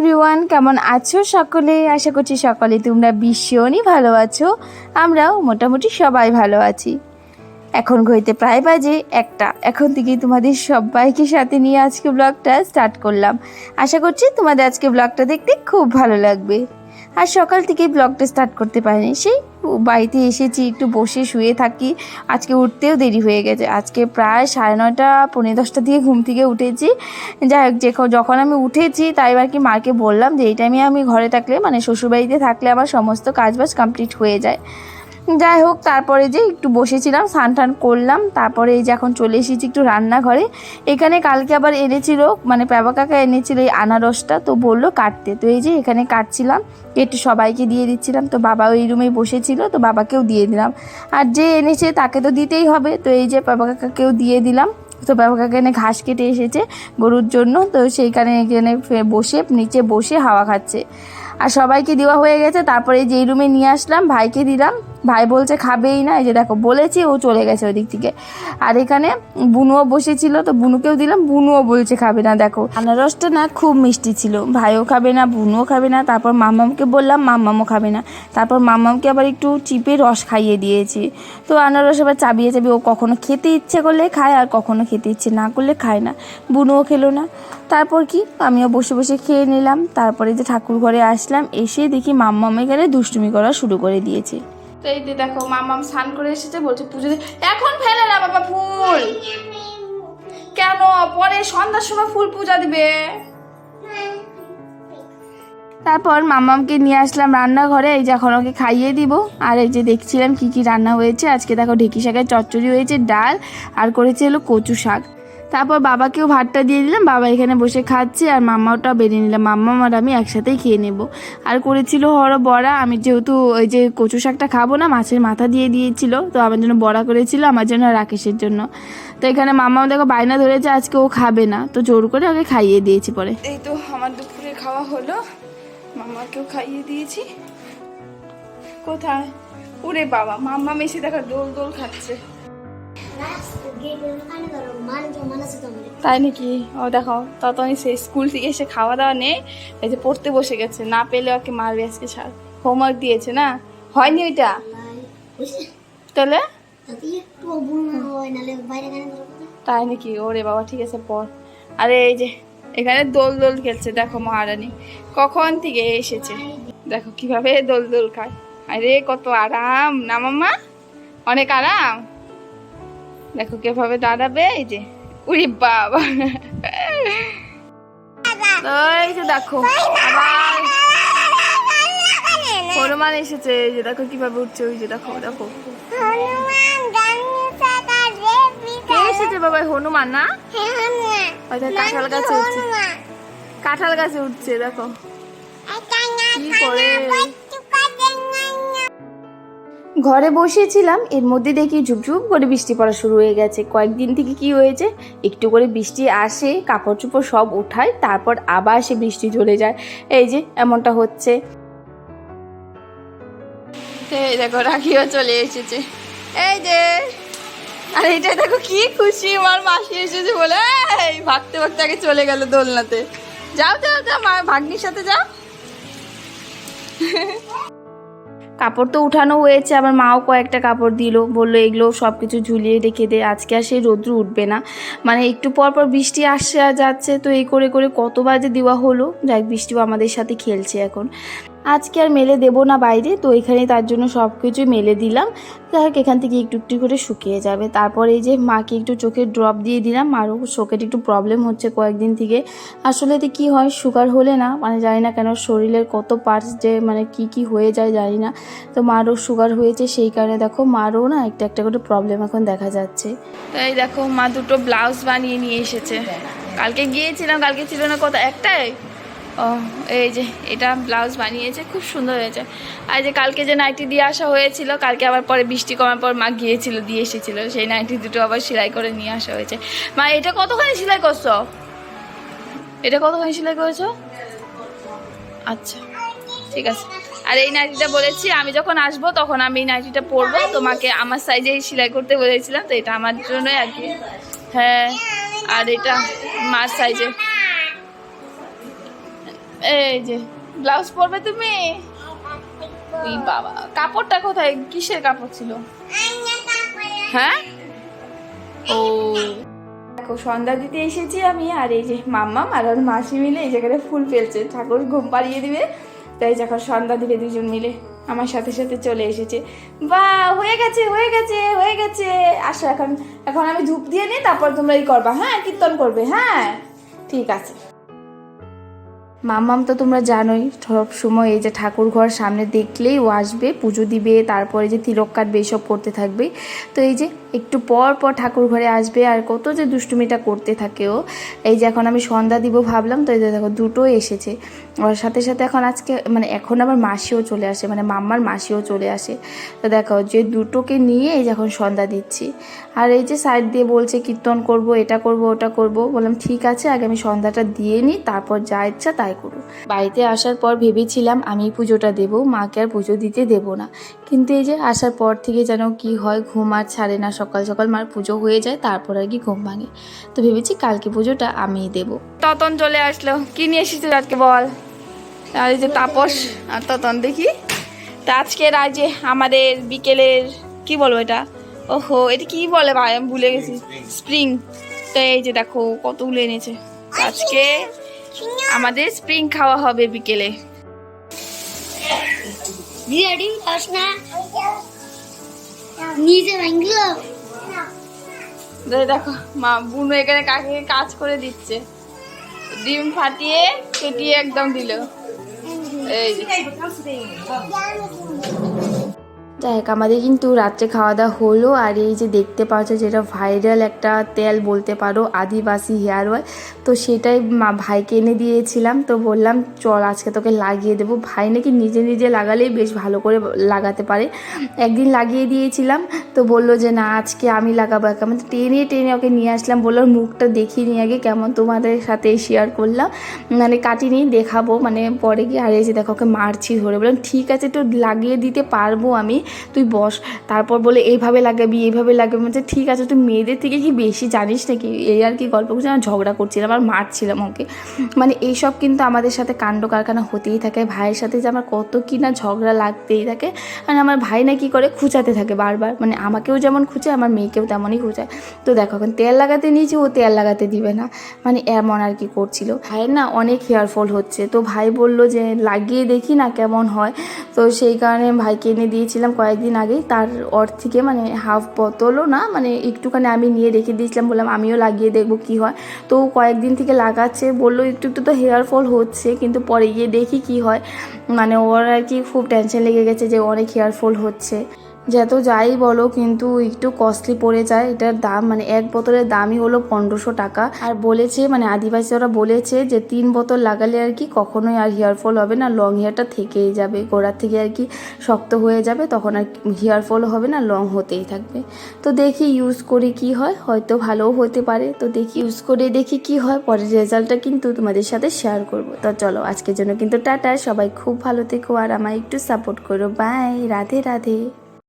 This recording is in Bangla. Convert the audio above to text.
এভরিওয়ান কেমন আছো সকলে? আশা করছি সকলে তোমরা ভীষণই ভালো আছো। আমরাও মোটামুটি সবাই ভালো আছি। এখন ঘড়িতে প্রায় বাজে একটা। এখন থেকেই তোমাদের সবাইকে সাথে নিয়ে আজকে ব্লগটা স্টার্ট করলাম। আশা করছি তোমাদের আজকে ব্লগটা দেখতে খুব ভালো লাগবে। আর সকাল থেকে ব্লগটা স্টার্ট করতে পারিনি। সেই বাড়িতে এসেছি, একটু বসে শুয়ে থাকি। আজকে উঠতেও দেরি হয়ে গেছে। আজকে প্রায় সাড়ে নয়টা পনেরো দশটা দিয়ে ঘুম থেকে উঠেছি। যাই হোক যখন আমি উঠেছি, তাই আর কি মাকে বললাম যে, এই টাইমে আমি ঘরে থাকলে মানে শ্বশুরবাড়িতে থাকলে আমার সমস্ত কাজবাজ কমপ্লিট হয়ে যায়। যাই হোক, তারপরে যে একটু বসেছিলাম স্নান টান করলাম, তারপরে এই যে এখন চলে এসেছি একটু রান্নাঘরে। এখানে কালকে আবার এনেছিল মানে প্যাবা কাকা এনেছিল এই আনারসটা, তো বলল কাটতে। তো এই যে এখানে কাটছিলাম, একটু সবাইকে দিয়ে দিচ্ছিলাম, তো বাবা ওই রুমে বসেছিল, তো বাবাকেও দিয়ে দিলাম। আর যে এনেছে তাকে তো দিতেই হবে, তো এই যে প্যাবা কাকাকেও দিয়ে দিলাম। তো এখানে ঘাস কেটে এসেছে গরুর জন্য, তো সেইখানে এখানে বসে, নিচে বসে হাওয়া খাচ্ছে। আর সবাইকে দেওয়া হয়ে গেছে, তারপরে এই যে এই রুমে নিয়ে আসলাম, ভাইকে দিলাম ভাই বলছে খাবেই না, এই যে দেখো বলেছি, ও চলে গেছে ওই দিক থেকে। আর এখানে বুনুও বসেছিল, তো বুনুকেও দিলাম, বুনুও বলছে খাবে না, দেখো। আনারসটা না খুব মিষ্টি ছিল, ভাইও খাবে না, বুনুও খাবে না, তারপর মামামকে বললাম মাম্মামও খাবে না। তারপর মাম্মামকে আবার একটু চিপে রস খাইয়ে দিয়েছি। তো আনারস আবার চাবিয়ে চাবিয়ে ও কখনো খেতে ইচ্ছে করলে খায়, আর কখনো খেতে ইচ্ছে না করলে খায় না। বুনুও খেলো না। তারপর কি? আমিও বসে বসে খেয়ে নিলাম। তারপরে যে ঠাকুর ঘরে আসলাম, এসে দেখি মাম্মাম এখানে দুষ্টুমি করা শুরু করে দিয়েছে। তো এই যে দেখো মামাম স্নান করে এসেছে, বলছে পুজো এখন ফেলে না বাবা, ফুল। কেন? পরে সন্ধ্যার সময় ফুল পূজা দিবে। তারপর মামামকে নিয়ে আসলাম রান্নাঘরে, এই যে এখন ওকে খাইয়ে দিব। আর এই যে দেখছিলাম কি কি রান্না হয়েছে, আজকে দেখো ঢেকি শাকের চচ্চড়ি হয়েছে, ডাল, আর করেছে হলো কচু শাক। তারপর বাবাকেও ভাতটা দিয়ে দিলাম। বাবা এখানে বসে খাচ্ছে আর মাম্মাওটা বেরিয়ে নিলাম মাম্মা আর আমি একসাথেই খেয়ে নেব। আর করেছিল হরো বড়া। আমি যেহেতু ওই যে কচু শাকটা খাব না, মাছের মাথা দিয়ে দিয়েছিল। তো আমার জন্য বড়া করেছিল, আমার জন্য রাকেশের জন্য। তো এখানে মাম্মা দেখো বায়না ধরেছে, আজকে ও খাবে না। তো জোর করে ওকে খাইয়ে দিয়েছি পরে। এই তো আমার দুপুরে খাওয়া হলো। মামাকেও খাইয়ে দিয়েছি। কোথায়? ওরে বাবা, মাম্মা মেশে দেখা দোল দোল খাচ্ছে। তাই নাকি? ও দেখো ততই সে স্কুল থেকে এসে খাওয়া দাওয়া নেই এই যে পড়তে বসে গেছে, না পেলে ওকে মারবে আজকে ছাড় হোমওয়ার্ক দিয়েছে না? হয়নি ওইটা? তাহলে? তাই নাকি? ওরে বাবা, ঠিক আছে, পড়। আরে এই যে, এখানে দোল দোল খেলছে, দেখো মহারানী, কখন থেকে এসেছে? দেখো কীভাবে দোল দোল খায়। আরে কত আরাম, না মাম্মা? অনেক আরাম। দেখো কীভাবে দাঁড়াবে, এই যে উরি বাবা। যে দেখো হনুমান এসেছে, এই যে দেখো কীভাবে উঠছে ওই যে দেখো দেখো। কে এসেছে বাবা হনুমান না? কাঁঠাল গাছে উঠছে কাঁঠাল গাছে উঠছে দেখো। কি করে? ঘরে বসেছিলাম, এর মধ্যে দেখি ঝুপঝুপ করে বৃষ্টি পড়া শুরু হয়ে গেছে। কয়েকদিন থেকে কি হয়েছে? একটু করে বৃষ্টি আসে কাপড় চোপড় সব উঠায় তারপর আবার সে বৃষ্টি চলে যায়। এই যে, এমনটা হচ্ছে। এই দেখো, রাখিও চলে এসেছে। এই যে, আর এটা দেখো, কি খুশি আমার মাসি এসেছে বলে। এই, ভাগতে ভাগতে আগে চলে গেল দোলনাতে। যাও যাও যাও ভাগ্নির সাথে যাও। কাপড় তো উঠানো হয়েছে আবার মাও কয়েকটা কাপড় দিল, বলল, এগুলো সব কিছু ঝুলিয়ে রেখে দে, আজকে আর সেই রোদ্রু উঠবে না। মানে একটু পর পর বৃষ্টি আসছে আর যাচ্ছে, তো এই করে করে কতবার যে দেওয়া হলো, যাই বৃষ্টিও আমাদের সাথে খেলছে এখন। আজকে আর মেলে দেবো না বাইরে, তো এখানে তার জন্য সব কিছু মেলে দিলাম। যাই এখান থেকে একটু একটু করে শুকিয়ে যাবে। তারপর এই যে মাকে একটু চোখের ড্রপ দিয়ে দিলাম মারও চোখের একটু প্রবলেম হচ্ছে কয়েকদিন থেকে। আসলে এতে কী হয় সুগার হলে না মানে জানি না কেন শরীরের কত পার্টস যে মানে কি কি হয়ে যায় জানি না। তো মারও সুগার হয়েছে, সেই কারণে দেখো মারও না একটা একটা করে প্রবলেম এখন দেখা যাচ্ছে। তাই দেখো, মা দুটো ব্লাউজ বানিয়ে নিয়ে এসেছে। কালকে গিয়েছিলাম, কালকে ছিল না কত একটাই? এই যে, এটা ব্লাউজ বানিয়েছে, খুব সুন্দর হয়েছে। আর যে কালকে যে নাইটি দিয়ে আসা হয়েছিল, কালকে আবার পরে বৃষ্টি কমার পর মা গিয়েছিল, দিয়ে এসেছিল। সেই নাইটি দুটো আবার সেলাই করে নিয়ে আসা হয়েছে। মা, এটা কতখানি সেলাই করছ? এটা কতখানি সেলাই করেছ? আচ্ছা ঠিক আছে। আর এই নাইটিটা বলেছি, আমি যখন আসব, তখন আমি এই নাইটিটা পরবো। তোমাকে আমার সাইজে সেলাই করতে বলেছিলাম, তো এটা আমার জন্যই আর কি। হ্যাঁ আর এটা মার সাইজে এই যে ব্লাউজ পরবে তুমি? ওই বাবা, কাপড়টা কোথায়? কিসের কাপড় ছিল? হ্যাঁ? ও। দেখো, সন্ধ্যা দিতে এসেছি আমি, আর এই যে মাম্মা আর ওর মাসি মিলে এই জায়গাটা ফুল ফেলছে। ঠাকুর ঘুম পাড়িয়ে দিবে। তাই যখন সন্ধ্যা দিবে দুজন মিলে আমার সাথে সাথে চলে এসেছে। বা, হয়ে গেছে হয়ে গেছে হয়ে গেছে। আসো এখন এখন আমি ধূপ দিয়ে নিই, তারপর তোমরা এই করবা। হ্যাঁ কীর্তন করবে হ্যাঁ? ঠিক আছে। মাম্মাম তো তোমরা জানোই, সব সময় এই যে ঠাকুর ঘর সামনে দেখলেই ও আসবে, পুজো দিবে, তারপরে যে তিলক কাটবে, এসব করতে থাকবে। তো এই যে একটু পর পর ঠাকুর ঘরে আসবে আর কত যে দুষ্টুমিটা করতে থাকে ও। এই যে এখন আমি সন্ধ্যা দিব ভাবলাম, তো এই যে দেখো দুটো এসেছে। ওর সাথে সাথে এখন আজকে মানে এখন আবার মাসিও চলে আসে মানে মাম্মার মাসিও চলে আসে। তো দেখো যে দুটোকে নিয়ে এই যে এখন সন্ধ্যা দিচ্ছি। আর এই যে সাইড দিয়ে বলছে, কীর্তন করব, এটা করব, ওটা করব। বললাম, ঠিক আছে, আগে আমি সন্ধ্যাটা দিয়ে নিই, তারপর যা ইচ্ছা তাই করব বাড়িতে আসার পর ভেবেছিলাম আমি পুজোটা দেবো মাকে আর পুজো দিতে দেব না। কিন্তু এই যে আসার পর থেকে যেন কি হয় ঘুম আর ছাড়ে না সকাল সকাল মার পুজো হয়ে যায় তারপর আর কি ঘুম ভাঙে। তো ভেবেছি কালকে পুজোটা আমিই দেবো। ততন চলে আসলো। কি নিয়ে এসেছিস আজকে বল? আর এই যে তাপস আর ততন দেখি। তা আজকের আজ যে আমাদের বিকেলের কি বলব এটা? ওহো এটা কি বলে ভাই? আমি ভুলে গেছি। স্প্রিং তো এই যে দেখো কতগুলো এনেছে। আজকে আমাদের স্প্রিং খাওয়া হবে বিকেলে। দেখো মা বুনু এখানে কাকে কাজ করে দিচ্ছে। ডিম ফাটিয়ে ফেটিয়ে একদম দিল। এই যাই হোক আমাদের কিন্তু রাত্রে খাওয়া দাওয়া হলো আর এই যে দেখতে পাচ্ছ যেটা ভাইরাল একটা তেল বলতে পারো, আদিবাসী হেয়ার অয়েল তো সেটাই মা ভাইকে এনে দিয়েছিলাম। তো বললাম, চল, আজকে তোকে লাগিয়ে দেবো। ভাই নাকি নিজে নিজে লাগালেই বেশ ভালো করে লাগাতে পারে। একদিন লাগিয়ে দিয়েছিলাম। তো বলল যে, না, আজকে আমি লাগাবো। একা মানে টেনে টেনে ওকে নিয়ে আসলাম। বলল, মুখটা দেখিয়ে নিয়ে আগে, কেমন তোমাদের সাথে শেয়ার করলাম। মানে কাটিনি, দেখাবো। মানে পরে গিয়ে যে দেখো, ওকে মারছি ধরে। বললাম, ঠিক আছে, তো লাগিয়ে দিতে পারব আমি। তুই বস, তারপর বলে, এইভাবে লাগাবি এইভাবে লাগাবি। মানে ঠিক আছে, তুই মেয়েদের থেকে কি বেশি জানিস নাকি? এই আর কি গল্প করছি আমার ঝগড়া করছিলাম আর মারছিলাম ওকে। মানে এইসব কিন্তু আমাদের সাথে কাণ্ড কারখানা হতেই থাকে। ভাইয়ের সাথে যে আমার কত কি না ঝগড়া লাগতেই থাকে। মানে আমার ভাই না কি করে, খুঁচাতে থাকে বারবার। মানে আমাকেও যেমন খুঁজে আমার মেয়েকেও তেমনই খুঁচায়। তো দেখো, এখন তেল লাগাতে নিয়েছি, ও তেল লাগাতে দিবে না। মানে এমন আর কি করছিল। ভাইয়ের না অনেক হেয়ার ফল হচ্ছে। তো ভাই বলল যে, লাগিয়ে দেখি না কেমন হয়। তো সেই কারণে ভাইকে এনে দিয়েছিলাম কয়েকদিন আগে তার থেকে মানে হাফ বোতলও না মানে একটুখানি আমি নিয়ে রেখে দিয়েছিলাম। বললাম, আমিও লাগিয়ে দেখব কি হয়। তো কয়েকদিন থেকে লাগাচ্ছে, বলল, একটু একটু তো হেয়ার ফল হচ্ছে, কিন্তু পরে গিয়ে দেখি কি হয়। মানে ওর আর কি খুব টেনশন লেগে গেছে যে অনেক হেয়ার ফল হচ্ছে। যত যাই বলো কিন্তু একটু কস্টলি পড়ে যায়। এটার দাম মানে এক বোতলের দামই হলো পনেরোশো টাকা। আর বলেছে মানে আদিবাসী ওরা বলেছে যে তিন বোতল লাগালে আর কি কখনোই আর হেয়ার ফল হবে না লং হেয়ারটা থেকেই যাবে। গোড়ার থেকে আর কি শক্ত হয়ে যাবে, তখন আর হেয়ার ফল হবে না লং হতেই থাকবে। তো দেখি ইউজ করি কি হয়, হয়তো ভালোও হতে পারে। তো দেখি ইউজ করে দেখি কি হয়, পরের রেজাল্টটা কিন্তু তোমাদের সাথে শেয়ার করব। তো চলো, আজকের জন্য কিন্তু টাটা। সবাই খুব ভালো থেকো আর আমায় একটু সাপোর্ট করো। বাই রাধে রাধে।